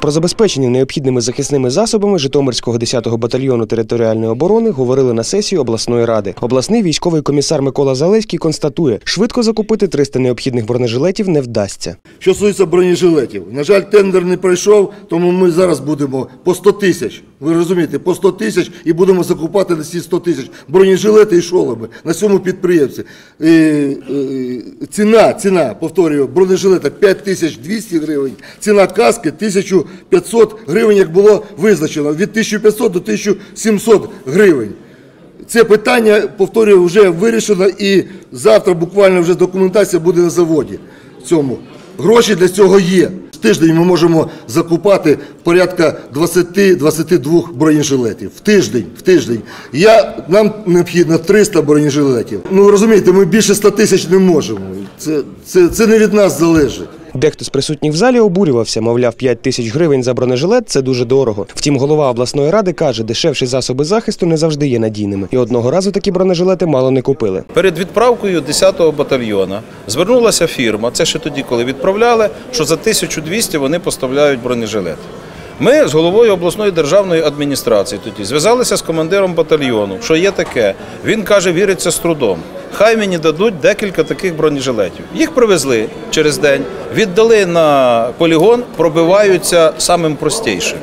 Про забезпечення необхідними захисними засобами Житомирського 10-го батальйону територіальної оборони говорили на сесії обласної ради. Обласний військовий комісар Микола Залеський констатує, швидко закупити 300 необхідних бронежилетів не вдасться. Що стосується бронежилетів, на жаль, тендер не пройшов, тому ми зараз будемо по 100 тисяч. Ви розумієте, по 100 тисяч і будемо закупати на ці 100 тисяч бронежилети і шоломи на цьому підприємстві. Е, ціна, ціна, повторюю, бронежилета 5200 гривень, ціна каски 1500 гривень, як було визначено, від 1500 до 1700 гривень. Це питання, повторюю, вже вирішено і завтра буквально вже документація буде на заводі цьому. Гроші для цього є. В тиждень ми можемо закупати порядка 20-22 бронежилетів. В тиждень, в тиждень. Я, нам необхідно 300 бронежилетів. Ну, розумієте, ми більше 100 тисяч не можемо. Це, це, це не від нас залежить. Дехто з присутніх в залі обурювався, мовляв, 5 тисяч гривень за бронежилет це дуже дорого. Втім, голова обласної ради каже, дешевші засоби захисту не завжди є надійними. І одного разу такі бронежилети мало не купили. Перед відправкою 10-го батальйона звернулася фірма, це ще тоді, коли відправляли, що за 1200 вони поставляють бронежилет. Ми з головою обласної державної адміністрації тоді зв'язалися з командиром батальйону, що є таке. Він каже, віриться з трудом. Хай мені дадуть декілька таких бронежилетів. Їх привезли через день, віддали на полігон, пробиваються самим простішим.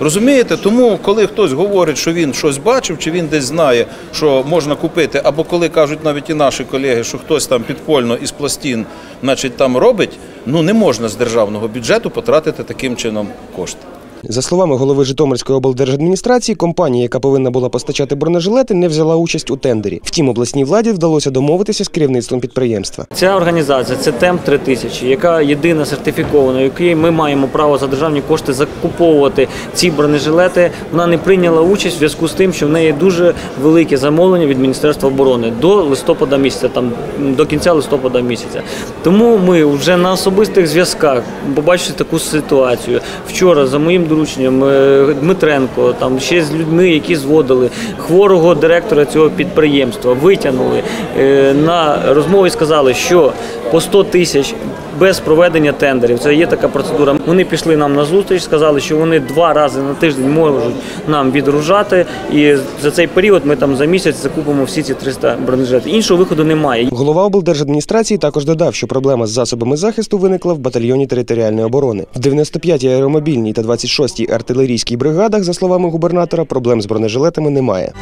Розумієте, тому коли хтось говорить, що він щось бачив, чи він десь знає, що можна купити, або коли кажуть навіть і наші колеги, що хтось там підпольно із пластин, значить там робить, ну не можна з державного бюджету потратити таким чином кошти. За словами голови Житомирської облдержадміністрації, компанія, яка повинна була постачати бронежилети, не взяла участь у тендері. Втім, обласній владі вдалося домовитися з керівництвом підприємства. Ця організація це ТЕМ 3000, яка єдина сертифікована, якій ми маємо право за державні кошти закуповувати ці бронежилети. Вона не прийняла участь в зв'язку з тим, що в неї дуже велике замовлення від Міністерства оборони до листопада місяця, там до кінця листопада місяця. Тому ми вже на особистих зв'язках побачили таку ситуацію. Вчора за моїм дорученням е, Дмитренко, там ще з людьми, які зводили хворого директора цього підприємства, витягнули на на розмові. Сказали, що по 100 тисяч без проведення тендерів. Це є така процедура. Вони пішли нам на зустріч, сказали, що вони два рази на тиждень можуть нам відгружати, і за цей період ми там за місяць закупимо всі ці 300 бронежилетів. Іншого виходу немає. Голова облдержадміністрації також додав, що проблема з засобами захисту виникла в батальйоні територіальної оборони. В 95-й аеромобільній та 26-й артилерійській бригадах, за словами губернатора, проблем з бронежилетами немає.